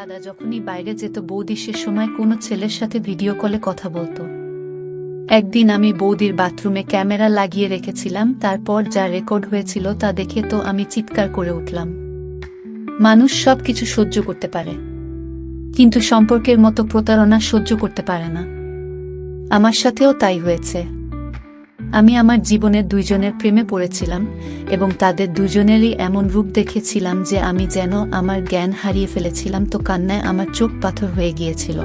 দাদা যখনই বাইরে যেত, বৌদি সে সময় কোনো ছেলের সাথে ভিডিও কলে কথা বলতো। একদিন আমি বৌদির বাথরুমে ক্যামেরা লাগিয়ে রেখেছিলাম, তারপর যা রেকর্ড হয়েছিল তা দেখে তো আমি চিৎকার করে উঠলাম। মানুষ সব কিছু সহ্য করতে পারে। কিন্তু সম্পর্কের মতো প্রতারণা সহ্য করতে পারে না। আমার সাথেও তাই হয়েছে। আমি আমার জীবনের দুইজনের প্রেমে পড়েছিলাম এবং তাদের দুজনেরই এমন রূপ দেখেছিলাম যে আমি যেন আমার জ্ঞান হারিয়ে ফেলেছিলাম তো কান্নায় আমার চোখ পাথর হয়ে গিয়েছিল।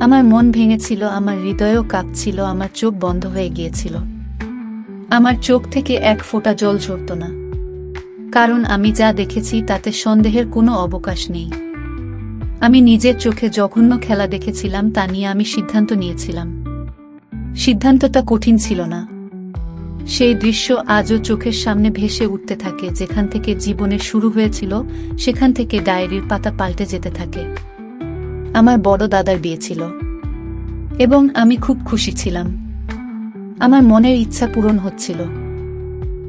আমার মন ভেঙেছিল, আমার হৃদয়ও কাঁপছিল, আমার চোখ বন্ধ হয়ে গিয়েছিল। আমার চোখ থেকে এক ফোঁটা জল ঝরত না। কারণ আমি যা দেখেছি তাতে সন্দেহের কোনো অবকাশ নেই। আমি নিজের চোখে জঘন্য খেলা দেখেছিলাম, তা নিয়ে আমি সিদ্ধান্ত নিয়েছিলাম। সিদ্ধান্তটা কঠিন ছিল না। সেই দৃশ্য আজও চোখের সামনে ভেসে উঠতে থাকে, যেখান থেকে জীবনের শুরু হয়েছিল, সেখান থেকে ডায়েরির পাতা পাল্টে যেতে থাকে। আমার বড় দাদার বিয়ে ছিল। এবং আমি খুব খুশি ছিলাম। আমার মনের ইচ্ছা পূরণ হচ্ছিল।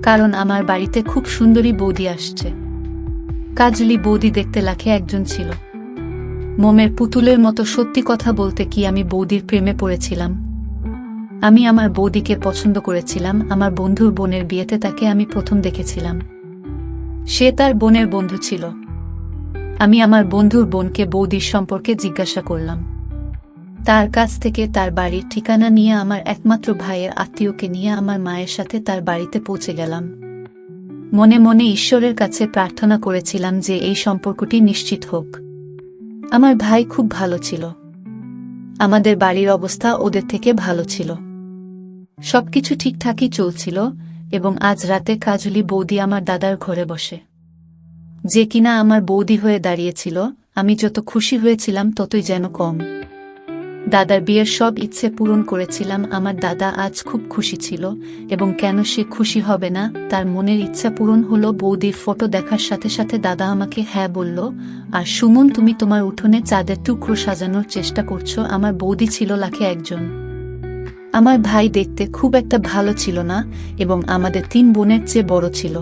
কারণ আমার বাড়িতে খুব সুন্দরী বৌদি আসছে। কাজলি বৌদি দেখতে লাখে একজন ছিল। মোমের পুতুলের মতো সত্যি কথা বলতে কি আমি বৌদির প্রেমে পড়েছিলাম? আমি আমার বৌদিকে পছন্দ করেছিলাম, আমার বন্ধুর বোনের বিয়েতে তাকে আমি প্রথম দেখেছিলাম। সে তার বোনের বন্ধু ছিল। আমি আমার বন্ধুর বোনকে বৌদির সম্পর্কে জিজ্ঞাসা করলাম। তার কাছ থেকে তার বাড়ির ঠিকানা নিয়ে আমার একমাত্র ভাইয়ের আত্মীয়কে নিয়ে আমার মায়ের সাথে তার বাড়িতে পৌঁছে গেলাম। মনে মনে ঈশ্বরের কাছে প্রার্থনা করেছিলাম যে এই সম্পর্কটি নিশ্চিত হোক। আমার ভাই খুব ভালো ছিল। আমাদের বাড়ির অবস্থা ওদের থেকে ভালো ছিল। সবকিছু ঠিকঠাকই চলছিল এবং আজ রাতে কাজলি বৌদি আমার দাদার ঘরে বসে। যে কিনা আমার বৌদি হয়ে দাঁড়িয়েছিল, আমি যত খুশি হয়েছিলাম ততই যেন কম। দাদার বিয়ের সব ইচ্ছে পূরণ করেছিলাম, আমার দাদা আজ খুব খুশি ছিল, এবং কেন সে খুশি হবে না, তার মনের ইচ্ছা পূরণ হলো বৌদির ফটো দেখার সাথে সাথে দাদা আমাকে হ্যাঁ বলল, আর সুমন, তুমি তোমার উঠোনে চাঁদের টুকরো সাজানোর চেষ্টা করছ, আমার বৌদি ছিল লাখে একজন। আমার ভাই দেখতে খুব একটা ভালো ছিল না, এবং আমাদের তিন বোনের চেয়ে বড় ছিল।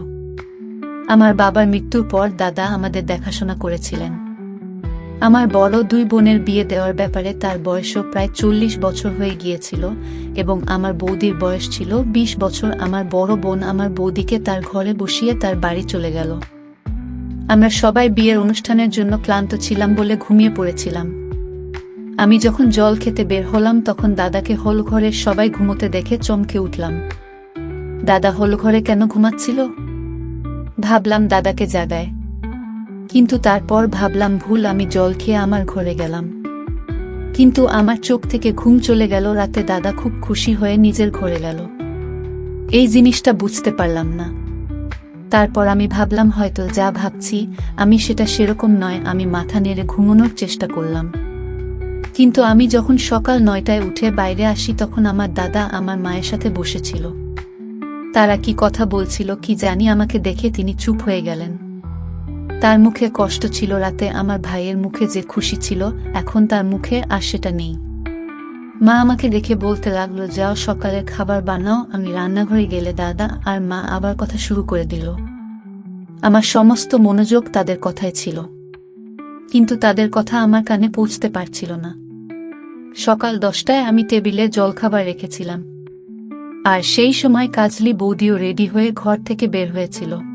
আমার বাবার মৃত্যুর পর দাদা আমাদের দেখাশোনা করেছিলেন। আমার বড় দুই বোনের বিয়ে দেওয়ার ব্যাপারে তার বয়সও প্রায় চল্লিশ বছর হয়ে গিয়েছিল এবং আমার বৌদির বয়স ছিল ২০ বছর। আমার বড় বোন আমার বৌদিকে তার ঘরে বসিয়ে তার বাড়ি চলে গেল। আমরা সবাই বিয়ের অনুষ্ঠানের জন্য ক্লান্ত ছিলাম বলে ঘুমিয়ে পড়েছিলাম। আমি যখন জল খেতে বের হলাম তখন দাদাকে হল ঘরের সবাই ঘুমোতে দেখে চমকে উঠলাম। দাদা হল ঘরে কেন ঘুমাচ্ছিল? ভাবলাম দাদাকে জাগায়। কিন্তু তারপর ভাবলাম, ভুল, আমি জল খেয়ে আমার ঘরে গেলাম। কিন্তু আমার চোখ থেকে ঘুম চলে গেল, রাতে দাদা খুব খুশি হয়ে নিজের ঘরে গেল। এই জিনিসটা বুঝতে পারলাম না। তারপর আমি ভাবলাম, হয়তো যা ভাবছি, আমি সেটা সেরকম নয়, আমি মাথা নেড়ে ঘুমানোর চেষ্টা করলাম। কিন্তু আমি যখন সকাল নয়টায় উঠে বাইরে আসি, তখন আমার দাদা আমার মায়ের সাথে বসেছিল। তারা কি কথা বলছিল, কি জানি আমাকে দেখে তিনি চুপ হয়ে গেলেন। তার মুখে কষ্ট ছিল রাতে আমার ভাইয়ের মুখে যে খুশি ছিল, এখন তার মুখে আর সেটা নেই। মা আমাকে দেখে বলতে লাগল, যাও সকালে খাবার বানাও, আমি রান্নাঘরে গেলে দাদা আর মা আবার কথা শুরু করে দিল। আমার সমস্ত মনোযোগ তাদের কথায় ছিল। কিন্তু তাদের কথা আমার কানে পৌঁছতে পারছিল না। সকাল দশটায় আমি টেবিলে জলখাবার রেখেছিলাম। আর সেই সময় কাজলি বৌদিও রেডি হয়ে ঘর থেকে বের হয়েছিল।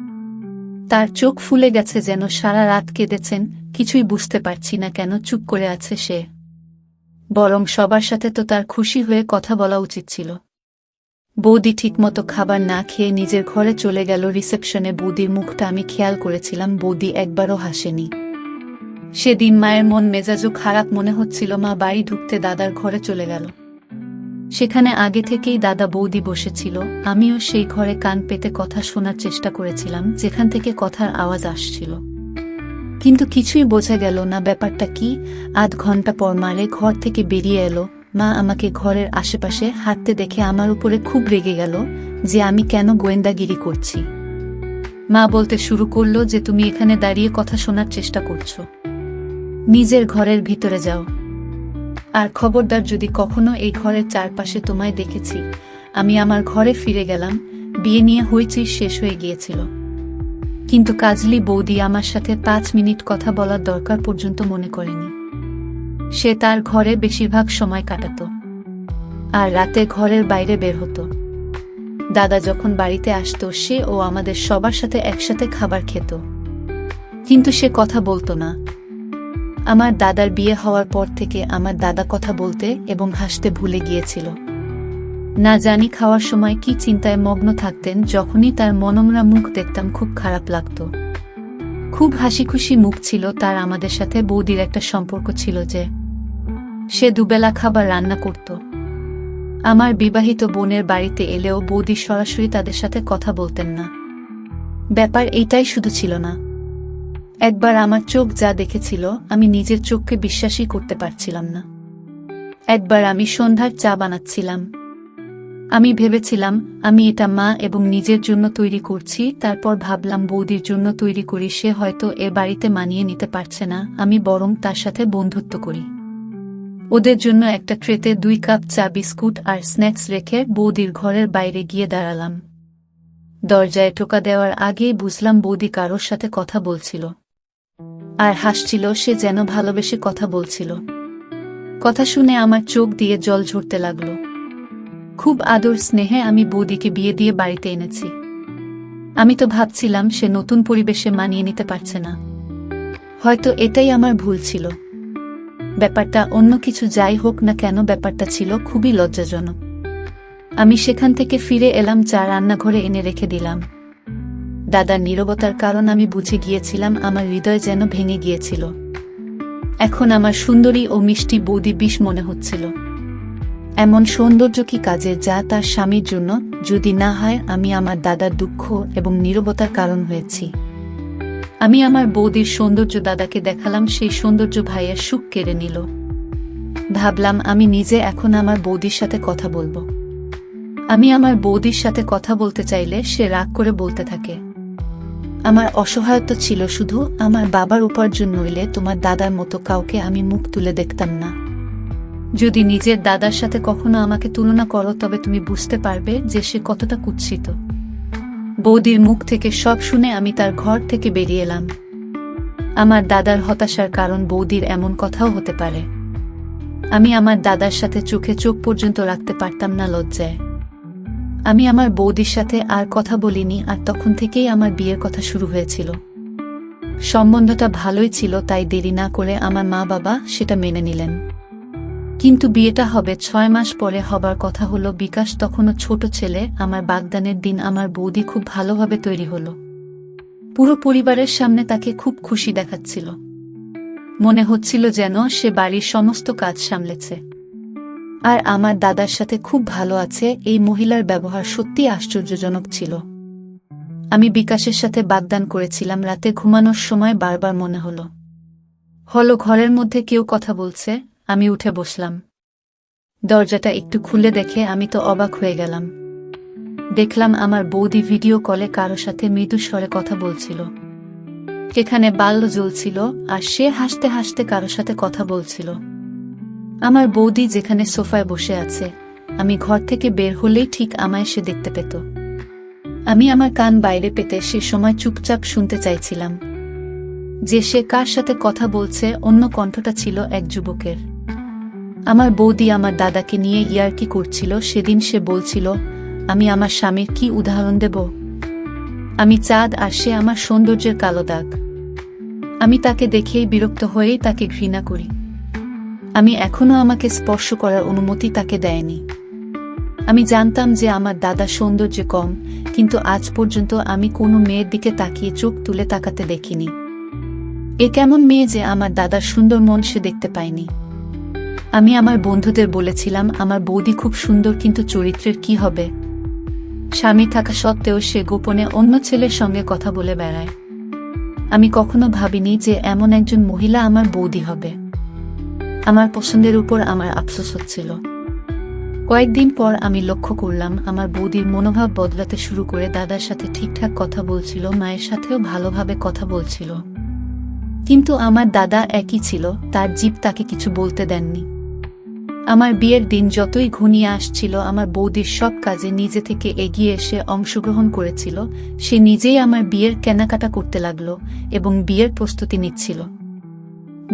তার চোখ ফুলে গেছে যেন সারা রাত কেঁদেছেন, কিছুই বুঝতে পারছি না কেন চুপ করে আছে সে। বরং সবার সাথে তো তার খুশি হয়ে কথা বলা উচিত ছিল। বৌদি ঠিকমতো খাবার না খেয়ে নিজের ঘরে চলে গেল রিসেপশনে বৌদির মুখটা আমি খেয়াল করেছিলাম, বৌদি একবারও হাসেনি। সেদিন মায়ের মন মেজাজও খারাপ মনে হচ্ছিল মা বাড়ি ঢুকতে দাদার ঘরে চলে গেল। সেখানে আগে থেকেই দাদা বৌদি বসেছিল, আমিও সেই ঘরে কান পেতে কথা শোনার চেষ্টা করেছিলাম, যেখান থেকে কথার আওয়াজ আসছিল। কিন্তু কিছুই বোঝা গেল না ব্যাপারটা কি, আধ ঘণ্টা পর মারে ঘর থেকে বেরিয়ে এলো, মা আমাকে ঘরের আশেপাশে হাঁটতে দেখে আমার উপরে খুব রেগে গেল, যে আমি কেন গোয়েন্দাগিরি করছি। মা বলতে শুরু করল যে তুমি এখানে দাঁড়িয়ে কথা শোনার চেষ্টা করছ। নিজের ঘরের ভিতরে যাও। আর খবরদার যদি কখনো এই ঘরের চারপাশে তোমায় দেখেছি, আমি আমার ঘরে ফিরে গেলাম, বিয়ে নিয়ে হইচই শেষ হয়ে গিয়েছিল। কিন্তু কাজলি বৌদি আমার সাথে পাঁচ মিনিট কথা বলার দরকার পর্যন্ত মনে করেনি। সে তার ঘরে বেশিরভাগ সময় কাটাত, আর রাতে ঘরের বাইরে বের হতো। দাদা যখন বাড়িতে আসতো, সে ও আমাদের সবার সাথে একসাথে খাবার খেত। কিন্তু সে কথা বলতো না আমার দাদার বিয়ে হওয়ার পর থেকে আমার দাদা কথা বলতে এবং হাসতে ভুলে গিয়েছিল। না জানি খাওয়ার সময় কি চিন্তায় মগ্ন থাকতেন, যখনই তার মনোমরা মুখ দেখতাম খুব খারাপ লাগতো। খুব হাসি খুশি মুখ ছিল তার আমাদের সাথে বৌদির একটা সম্পর্ক ছিল যে সে দুবেলা খাবার রান্না করত। আমার বিবাহিত বোনের বাড়িতে এলেও বৌদি সরাসরি তাদের সাথে কথা বলতেন না। ব্যাপার এইটাই শুধু ছিল না। একবার আমার চোখ যা দেখেছিল, আমি নিজের চোখকে বিশ্বাসই করতে পারছিলাম না। একবার আমি সন্ধ্যার চা বানাচ্ছিলাম। আমি ভেবেছিলাম, আমি এটা মা এবং নিজের জন্য তৈরি করছি, তারপর ভাবলাম বৌদির জন্য তৈরি করি, সে হয়তো এ বাড়িতে মানিয়ে নিতে পারছে না, আমি বরং তার সাথে বন্ধুত্ব করি। ওদের জন্য একটা ট্রেতে দুই কাপ চা, বিস্কুট আর স্ন্যাক্স রেখে বৌদির ঘরের বাইরে গিয়ে দাঁড়ালাম। দরজায় টোকা দেওয়ার আগেই বুঝলাম বৌদি কারোর সাথে কথা বলছিল। আর হাসছিল সে যেন ভালোবেসে কথা বলছিল। কথা শুনে আমার চোখ দিয়ে জল ঝরতে লাগল। খুব আদর স্নেহে আমি বৌদিকে বিয়ে দিয়ে বাড়িতে এনেছি। আমি তো ভাবছিলাম সে নতুন পরিবেশে মানিয়ে নিতে পারছে না। হয়তো এটাই আমার ভুল ছিল। ব্যাপারটা অন্য কিছু যাই হোক না কেন ব্যাপারটা ছিল খুবই লজ্জাজনক। আমি সেখান থেকে ফিরে এলাম চা রান্নাঘরে এনে রেখে দিলাম। দাদার নীরবতার কারণ আমি বুঝে গিয়েছিলাম আমার হৃদয় যেন ভেঙে গিয়েছিল। এখন আমার সুন্দরী ও মিষ্টি বৌদি বিষ মনে হচ্ছিল। এমন সৌন্দর্য কি কাজে যা তার স্বামীর জন্য? যদি না হয়, আমি আমার দাদার দুঃখ এবং নীরবতার কারণ হয়েছি। আমি আমার বৌদির সৌন্দর্য দাদাকে দেখালাম, সেই সৌন্দর্য ভাইয়ের সুখ কেড়ে নিল। ভাবলাম, আমি নিজে এখন আমার বৌদির সাথে কথা বলব। আমি আমার বৌদির সাথে কথা বলতে চাইলে সে রাগ করে বলতে থাকে। আমার অসহায়ত্ব ছিল শুধু আমার বাবার উপার্জন নইলে তোমার দাদার মতো কাউকে আমি মুখ তুলে দেখতাম না। যদি নিজের দাদার সাথে কখনো আমাকে তুলনা করো, তবে তুমি বুঝতে পারবে যে সে কতটা কুৎসিত। বৌদির মুখ থেকে সব শুনে আমি তার ঘর থেকে বেরিয়ে এলাম। আমার দাদার হতাশার কারণ বৌদির এমন কথাও হতে পারে। আমি আমার দাদার সাথে চোখে চোখ পর্যন্ত রাখতে পারতাম না লজ্জায়। আমি আমার বৌদির সাথে আর কথা বলিনি আর তখন থেকেই আমার বিয়ের কথা শুরু হয়েছিল। সম্বন্ধটা ভালোই ছিল, তাই দেরি না করে আমার মা বাবা সেটা মেনে নিলেন। কিন্তু বিয়েটা হবে ছয় মাস পরে হবার কথা হলো, বিকাশ তখনও ছোট ছেলে, আমার বাগদানের দিন আমার বৌদি খুব ভালোভাবে তৈরি হলো। পুরো পরিবারের সামনে তাকে খুব খুশি দেখাচ্ছিল। মনে হচ্ছিল যেন সে বাড়ির সমস্ত কাজ সামলেছে। আর আমার দাদার সাথে খুব ভালো আছে, এই মহিলার ব্যবহার সত্যি আশ্চর্যজনক ছিল। আমি বিকাশের সাথে বাগদান করেছিলাম, রাতে ঘুমানোর সময় বারবার মনে হলো। হলো ঘরের মধ্যে কেউ কথা বলছে, আমি উঠে বসলাম। দরজাটা একটু খুলে দেখে আমি তো অবাক হয়ে গেলাম। দেখলাম আমার বৌদি ভিডিও কলে কারও সাথে মৃদু স্বরে কথা বলছিল। সেখানে বাল্য জ্বলছিল, আর সে হাসতে হাসতে কারও সাথে কথা বলছিল। আমার বৌদি যেখানে সোফায় বসে আছে, আমি ঘর থেকে বের হলেই ঠিক আমায় সে দেখতে পেত। আমি আমার কান বাইরে পেতে সে সময় চুপচাপ শুনতে চাইছিলাম, যে সে কার সাথে কথা বলছে, অন্য কণ্ঠটা ছিল এক যুবকের। আমার বৌদি আমার দাদাকে নিয়ে ইয়ার্কি করছিল, সেদিন সে বলছিল, আমি আমার স্বামীর কি উদাহরণ দেব? আমি চাঁদ আর সে আমার সৌন্দর্যের কালো দাগ। আমি তাকে দেখেই বিরক্ত হয়েই তাকে ঘৃণা করি। আমি এখনও আমাকে স্পর্শ করার অনুমতি তাকে দেয়নি। আমি জানতাম যে আমার দাদা সৌন্দর্যে কম, কিন্তু আজ পর্যন্ত আমি কোনো মেয়ের দিকে তাকিয়ে চোখ তুলে তাকাতে দেখিনি। এ কেমন মেয়ে যে আমার দাদার সুন্দর মন সে দেখতে পায়নি। আমি আমার বন্ধুদের বলেছিলাম, আমার বৌদি খুব সুন্দর, কিন্তু চরিত্রের কি হবে? স্বামী থাকা সত্ত্বেও সে গোপনে অন্য ছেলের সঙ্গে কথা বলে বেড়ায়। আমি কখনো ভাবিনি যে এমন একজন মহিলা আমার বৌদি হবে। আমার পছন্দের উপর আমার আফসোস হচ্ছিল। কয়েকদিন পর আমি লক্ষ্য করলাম, আমার বৌদির মনোভাব বদলাতে শুরু করে দাদার সাথে ঠিকঠাক কথা বলছিল, মায়ের সাথেও ভালোভাবে কথা বলছিল। কিন্তু আমার দাদা একই ছিল, তার জীব তাকে কিছু বলতে দেননি। আমার বিয়ের দিন যতই ঘনিয়ে আসছিল, আমার বৌদির সব কাজে নিজে থেকে এগিয়ে এসে অংশগ্রহণ করেছিল, সে নিজেই আমার বিয়ের কেনাকাটা করতে লাগল এবং বিয়ের প্রস্তুতি নিচ্ছিল।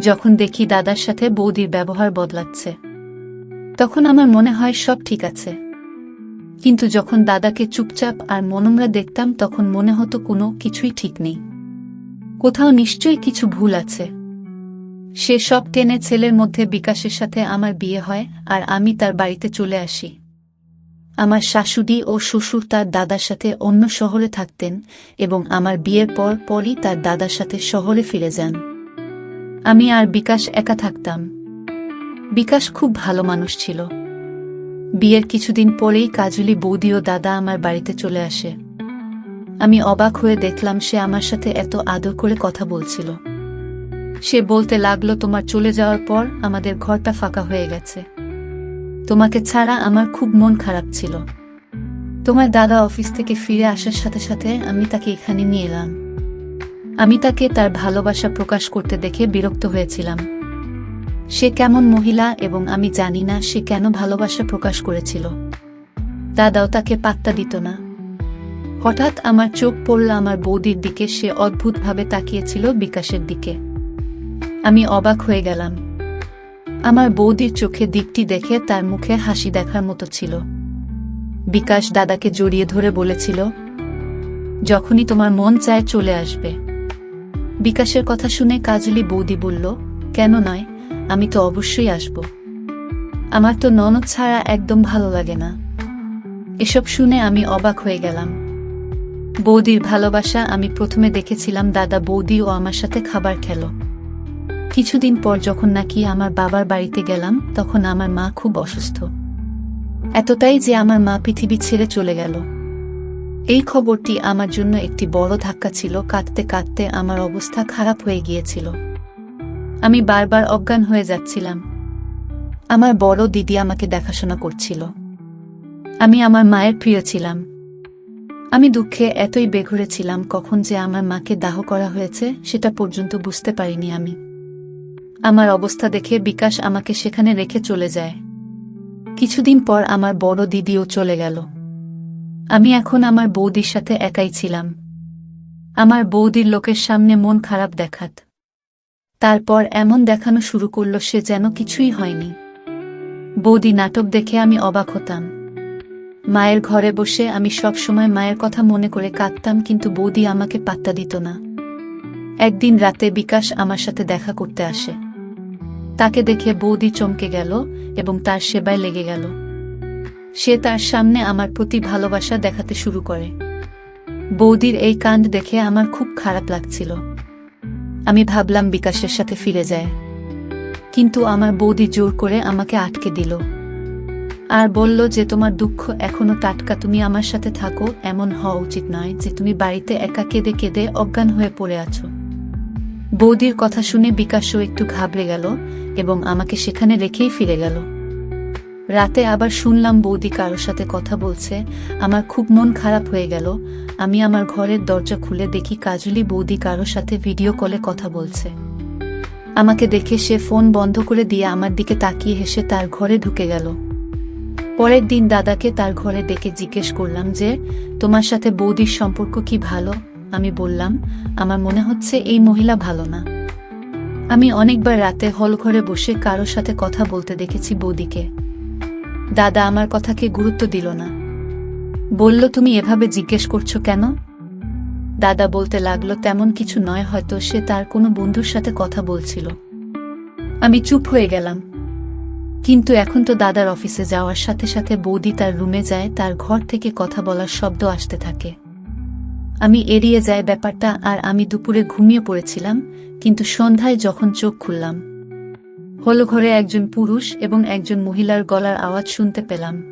যখন দেখি দাদার সাথে বৌদির ব্যবহার বদলাচ্ছে, তখন আমার মনে হয় সব ঠিক আছে। কিন্তু যখন দাদাকে চুপচাপ আর মনোমরা দেখতাম, তখন মনে হতো কোনো কিছুই ঠিক নেই। কোথাও নিশ্চয়ই কিছু ভুল আছে। সে সব টেনে ছেলের মধ্যে বিকাশের সাথে আমার বিয়ে হয় আর আমি তার বাড়িতে চলে আসি। আমার শাশুড়ি ও শ্বশুর তার দাদার সাথে অন্য শহরে থাকতেন এবং আমার বিয়ের পর পরই তার দাদার সাথে শহরে ফিরে যান। আমি আর বিকাশ একা থাকতাম। বিকাশ খুব ভালো মানুষ ছিল। বিয়ের কিছুদিন পরেই কাজুলি বৌদি ও দাদা আমার বাড়িতে চলে আসে। আমি অবাক হয়ে দেখলাম সে আমার সাথে এত আদর করে কথা বলছিল। সে বলতে লাগল, তোমার চলে যাওয়ার পর আমাদের ঘরটা ফাঁকা হয়ে গেছে। তোমাকে ছাড়া আমার খুব মন খারাপ ছিল। তোমার দাদা অফিস থেকে ফিরে আসার সাথে সাথে আমি তাকে এখানে নিয়ে এলাম। আমি তাকে তার ভালোবাসা প্রকাশ করতে দেখে বিরক্ত হয়েছিলাম। সে কেমন মহিলা এবং আমি জানি না সে কেন ভালোবাসা প্রকাশ করেছিল। দাদাও তাকে পাত্তা দিত না। হঠাৎ আমার চোখ পড়ল আমার বৌদির দিকে, সে অদ্ভুতভাবে তাকিয়েছিল বিকাশের দিকে। আমি অবাক হয়ে গেলাম। আমার বৌদির চোখে দিকটি দেখে তার মুখে হাসি দেখার মতো ছিল। বিকাশ দাদাকে জড়িয়ে ধরে বলেছিল, যখনই তোমার মন চায় চলে আসবে। বিকাশের কথা শুনে কাজলি বৌদি বলল, কেন নয়, আমি তো অবশ্যই আসব। আমার তো ননদ ছাড়া একদম ভালো লাগে না। এসব শুনে আমি অবাক হয়ে গেলাম। বৌদির ভালোবাসা আমি প্রথমে দেখেছিলাম দাদা বৌদি ও আমার সাথে খাবার খেলো। কিছুদিন পর যখন নাকি আমার বাবার বাড়িতে গেলাম, তখন আমার মা খুব অসুস্থ। এতটাই যে আমার মা পৃথিবী ছেড়ে চলে গেল। এই খবরটি আমার জন্য একটি বড় ধাক্কা ছিল, কাঁদতে কাঁদতে আমার অবস্থা খারাপ হয়ে গিয়েছিল। আমি বারবার অজ্ঞান হয়ে যাচ্ছিলাম। আমার বড় দিদি আমাকে দেখাশোনা করছিল। আমি আমার মায়ের প্রিয় ছিলাম। আমি দুঃখে এতই বেঘরে ছিলাম কখন যে আমার মাকে দাহ করা হয়েছে, সেটা পর্যন্ত বুঝতে পারিনি আমি। আমার অবস্থা দেখে বিকাশ আমাকে সেখানে রেখে চলে যায়। কিছুদিন পর আমার বড় দিদিও চলে গেল। আমি এখন আমার বৌদির সাথে একাই ছিলাম। আমার বৌদির লোকের সামনে মন খারাপ দেখাত। তারপর এমন দেখানো শুরু করল সে যেন কিছুই হয়নি। বৌদি নাটক দেখে আমি অবাক হতাম। মায়ের ঘরে বসে আমি সব সময় মায়ের কথা মনে করে কাঁদতাম কিন্তু বৌদি আমাকে পাত্তা দিত না। একদিন রাতে বিকাশ আমার সাথে দেখা করতে আসে। তাকে দেখে বৌদি চমকে গেল এবং তার সেবায় লেগে গেল। সে তার সামনে আমার প্রতি ভালোবাসা দেখাতে শুরু করে। বৌদির এই কাণ্ড দেখে আমার খুব খারাপ লাগছিল। আমি ভাবলাম বিকাশের সাথে ফিরে যায়। কিন্তু আমার বৌদি জোর করে আমাকে আটকে দিল। আর বলল যে, তোমার দুঃখ এখনও টাটকা, তুমি আমার সাথে থাকো, এমন হওয়া উচিত নয় যে, তুমি বাড়িতে একা কেঁদে কেঁদে অজ্ঞান হয়ে পড়ে আছো। বৌদির কথা শুনে বিকাশও একটু ঘাবড়ে গেল এবং আমাকে সেখানে রেখেই ফিরে গেল। রাতে আবার শুনলাম বৌদি কারোর সাথে কথা বলছে। আমার খুব মন খারাপ হয়ে গেল। আমি আমার ঘরের দরজা খুলে দেখি কাজলি বৌদি কারোর সাথে ভিডিও কলে কথা বলছে। আমাকে দেখে সে ফোন বন্ধ করে দিয়ে আমার দিকে তাকিয়ে হেসে তার ঘরে ঢুকে গেল। পরের দিন দাদাকে তার ঘরে ডেকে জিজ্ঞেস করলাম যে, তোমার সাথে বৌদির সম্পর্ক কি ভালো? আমি বললাম, আমার মনে হচ্ছে এই মহিলা ভালো না। আমি অনেকবার রাতে হল ঘরে বসে কারোর সাথে কথা বলতে দেখেছি বৌদিকে। দাদা আমার কথাকে গুরুত্ব দিল না। বলল, তুমি এভাবে জিজ্ঞেস করছ কেন? দাদা বলতে লাগল, তেমন কিছু নয়, হয়তো সে তার কোনো বন্ধুর সাথে কথা বলছিল। আমি চুপ হয়ে গেলাম। কিন্তু এখন তো দাদার অফিসে যাওয়ার সাথে সাথে বৌদি তার রুমে যায়, তার ঘর থেকে কথা বলার শব্দ আসতে থাকে। আমি এড়িয়ে যাই ব্যাপারটা, আর আমি দুপুরে ঘুমিয়ে পড়েছিলাম, কিন্তু সন্ধ্যায় যখন চোখ খুললাম হল ঘরে একজন পুরুষ এবং একজন মহিলার গলার আওয়াজ শুনতে পেলাম।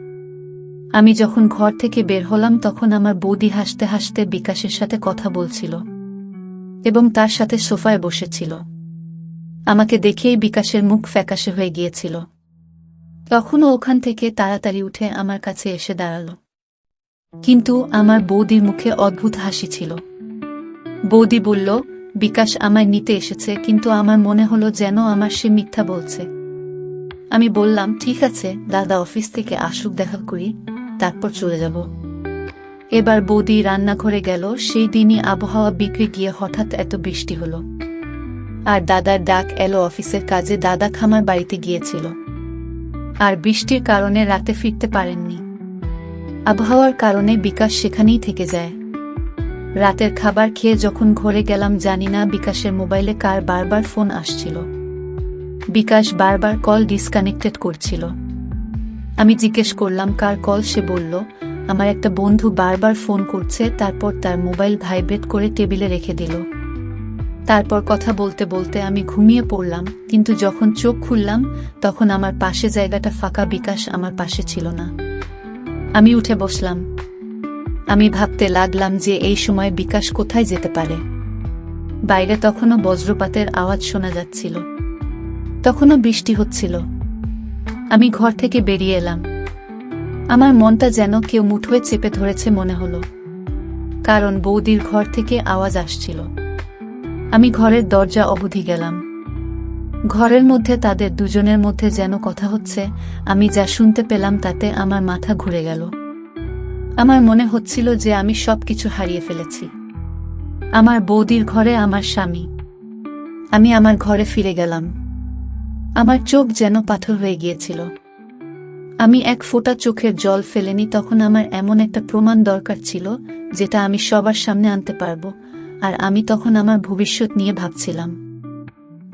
আমি যখন ঘর থেকে বের হলাম তখন আমার বৌদি হাসতে হাসতে বিকাশের সাথে কথা বলছিল এবং তার সাথে সোফায় বসেছিল। আমাকে দেখেই বিকাশের মুখ ফ্যাকাশে হয়ে গিয়েছিল। তখনও ওখান থেকে তাড়াতাড়ি উঠে আমার কাছে এসে দাঁড়াল। কিন্তু আমার বৌদির মুখে অদ্ভুত হাসি ছিল। বৌদি বলল বিকাশ আমায় নিতে এসেছে, কিন্তু আমার মনে হলো যেন আমার সে মিথ্যা বলছে। আমি বললাম, ঠিক আছে, দাদা অফিস থেকে আসুক, দেখা করি, তারপর চলে যাব। এবার বৌদি রান্নাঘরে গেল, সেই দিনই আবহাওয়া বিক্রি গিয়ে হঠাৎ এত বৃষ্টি হলো। আর দাদার ডাক এলো অফিসের কাজে, দাদা খামার বাড়িতে গিয়েছিল। আর বৃষ্টির কারণে রাতে ফিরতে পারেননি। আবহাওয়ার কারণে বিকাশ সেখানেই থেকে যায়। রাতের খাবার খেয়ে যখন ঘরে গেলাম জানি না বিকাশের মোবাইলে কার বারবার ফোন আসছিল। বিকাশ বারবার কল ডিসকানেক্টেড করছিল। আমি জিজ্ঞেস করলাম, কার কল? সে বলল, আমার একটা বন্ধু বারবার ফোন করছে, তারপর তার মোবাইল ভাইব্রেট করে টেবিলে রেখে দিল। তারপর কথা বলতে বলতে আমি ঘুমিয়ে পড়লাম, কিন্তু যখন চোখ খুললাম, তখন আমার পাশে জায়গাটা ফাঁকা বিকাশ আমার পাশে ছিল না। আমি উঠে বসলাম আমি ভাবতে লাগলাম যে এই সময় বিকাশ কোথায় যেতে পারে। বাইরে তখনও বজ্রপাতের আওয়াজ শোনা যাচ্ছিল। তখনও বৃষ্টি হচ্ছিল। আমি ঘর থেকে বেরিয়ে এলাম। আমার মনটা যেন কেউ মুঠোয় চেপে ধরেছে মনে হলো। কারণ বৌদির ঘর থেকে আওয়াজ আসছিল। আমি ঘরের দরজা অবধি গেলাম। ঘরের মধ্যে তাদের দুজনের মধ্যে যেন কথা হচ্ছে, আমি যা শুনতে পেলাম তাতে আমার মাথা ঘুরে গেল। আমার মনে হচ্ছিল যে আমি সবকিছু হারিয়ে ফেলেছি। আমার বৌদির ঘরে আমার স্বামী। আমি আমার ঘরে ফিরে গেলাম। আমার চোখ যেন পাথর হয়ে গিয়েছিল। আমি এক ফোঁটা চোখের জল ফেলেনি, তখন আমার এমন একটা প্রমাণ দরকার ছিল, যেটা আমি সবার সামনে আনতে পারব, আর আমি তখন আমার ভবিষ্যৎ নিয়ে ভাবছিলাম।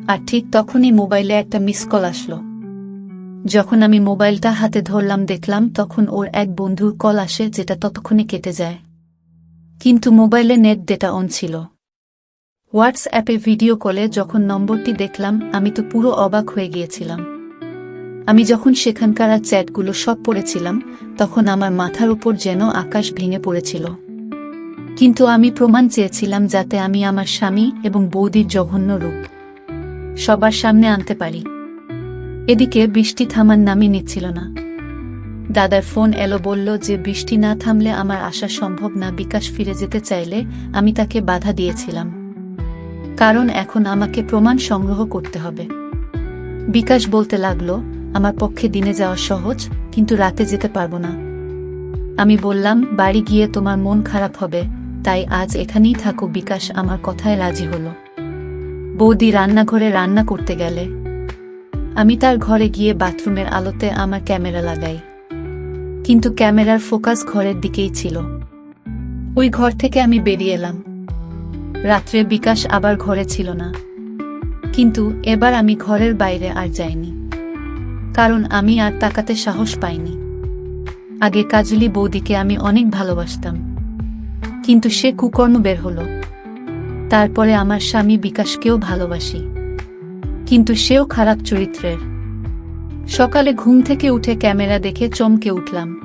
আর ঠিক তখনই মোবাইলে একটা মিস কল আসলো। যখন আমি মোবাইলটা হাতে ধরলাম, দেখলাম তখন ওর এক বন্ধুর কল আসে যেটা ততক্ষণে কেটে যায়। কিন্তু মোবাইলে নেট ডেটা অন ছিল। হোয়াটসঅ্যাপে ভিডিও কলে যখন নম্বরটি দেখলাম, আমি তো পুরো অবাক হয়ে গিয়েছিলাম। আমি যখন সেখানকার চ্যাটগুলো সব পড়েছিলাম, তখন আমার মাথার উপর যেন আকাশ ভেঙে পড়েছিল। কিন্তু আমি প্রমাণ চেয়েছিলাম যাতে আমি আমার স্বামী এবং বৌদির জঘন্য রূপ সবার সামনে আনতে পারি। এদিকে বৃষ্টি থামার নামই নিচ্ছিল না। দাদার ফোন এলো, বলল যে বৃষ্টি না থামলে আমার আসা সম্ভব না, বিকাশ ফিরে যেতে চাইলে আমি তাকে বাধা দিয়েছিলাম। কারণ এখন আমাকে প্রমাণ সংগ্রহ করতে হবে। বিকাশ বলতে লাগল, আমার পক্ষে দিনে যাওয়া সহজ, কিন্তু রাতে যেতে পারব না। আমি বললাম, বাড়ি গিয়ে তোমার মন খারাপ হবে, তাই আজ এখানেই থাকো, বিকাশ আমার কথায় রাজি হলো। বৌদি রান্নাঘরে রান্না করতে গেলে আমি তার ঘরে গিয়ে বাথরুমের আলোতে আমার ক্যামেরা লাগাই। কিন্তু ক্যামেরার ফোকাস ঘরের দিকেই ছিল। ওই ঘর থেকে আমি বেরিয়ে এলাম। রাত্রে বিকাশ আবার ঘরে ছিল না। কিন্তু এবার আমি ঘরের বাইরে আর যাইনি। কারণ আমি আর তাকাতে সাহস পাইনি। আগে কাজলি বৌদিকে আমি অনেক ভালোবাসতাম। কিন্তু সে কুকর্ম বের হলো। তারপরে আমার স্বামী বিকাশকেও ভালোবাসি। কিন্তু সেও খারাপ চরিত্রের। সকালে ঘুম থেকে উঠে ক্যামেরা দেখে চমকে উঠলাম।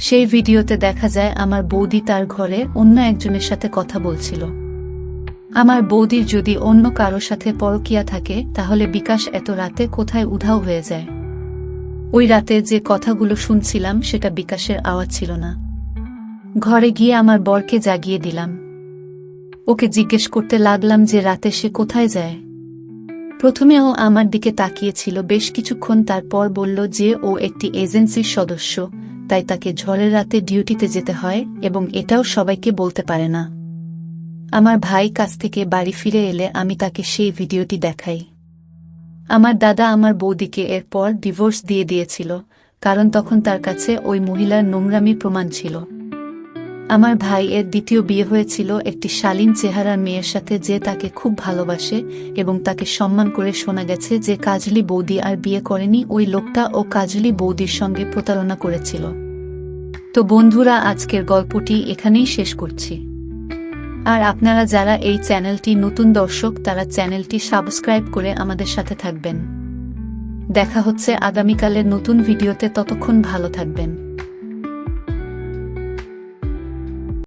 সেই ভিডিওতে দেখা যায় আমার বৌদি তার ঘরে অন্য একজনের সাথে কথা বলছিল। আমার বৌদির যদি অন্য কারও সাথে পরকিয়া থাকে, তাহলে বিকাশ এত রাতে কোথায় উধাও হয়ে যায়। ওই রাতে যে কথাগুলো শুনছিলাম, সেটা বিকাশের আওয়াজ ছিল না। ঘরে গিয়ে আমার বরকে জাগিয়ে দিলাম। ওকে জিজ্ঞেস করতে লাগলাম যে রাতে সে কোথায় যায়। প্রথমে ও আমার দিকে তাকিয়েছিল, বেশ কিছুক্ষণ তারপর বলল যে ও একটি এজেন্সির সদস্য, তাই তাকে ঝড়ের রাতে ডিউটিতে যেতে হয় এবং এটাও সবাইকে বলতে পারে না। আমার ভাই কাছ থেকে বাড়ি ফিরে এলে আমি তাকে সেই ভিডিওটি দেখাই। আমার দাদা আমার বৌদিকে এরপর ডিভোর্স দিয়ে দিয়েছিল, কারণ তখন তার কাছে ওই মহিলার নোংরামি প্রমাণ ছিল। আমার ভাই এর দ্বিতীয় বিয়ে হয়েছিল একটি শালীন চেহারার মেয়ের সাথে যে তাকে খুব ভালোবাসে এবং তাকে সম্মান করে শোনা গেছে যে কাজলি বৌদি আর বিয়ে করেনি, ওই লোকটা ও কাজলি বৌদির সঙ্গে প্রতারণা করেছিল। তো বন্ধুরা, আজকের গল্পটি এখানেই শেষ করছি। আর আপনারা যারা এই চ্যানেলটি নতুন দর্শক, তারা চ্যানেলটি সাবস্ক্রাইব করে আমাদের সাথে থাকবেন। দেখা হচ্ছে আগামীকালের নতুন ভিডিওতে, ততক্ষণ ভালো থাকবেন।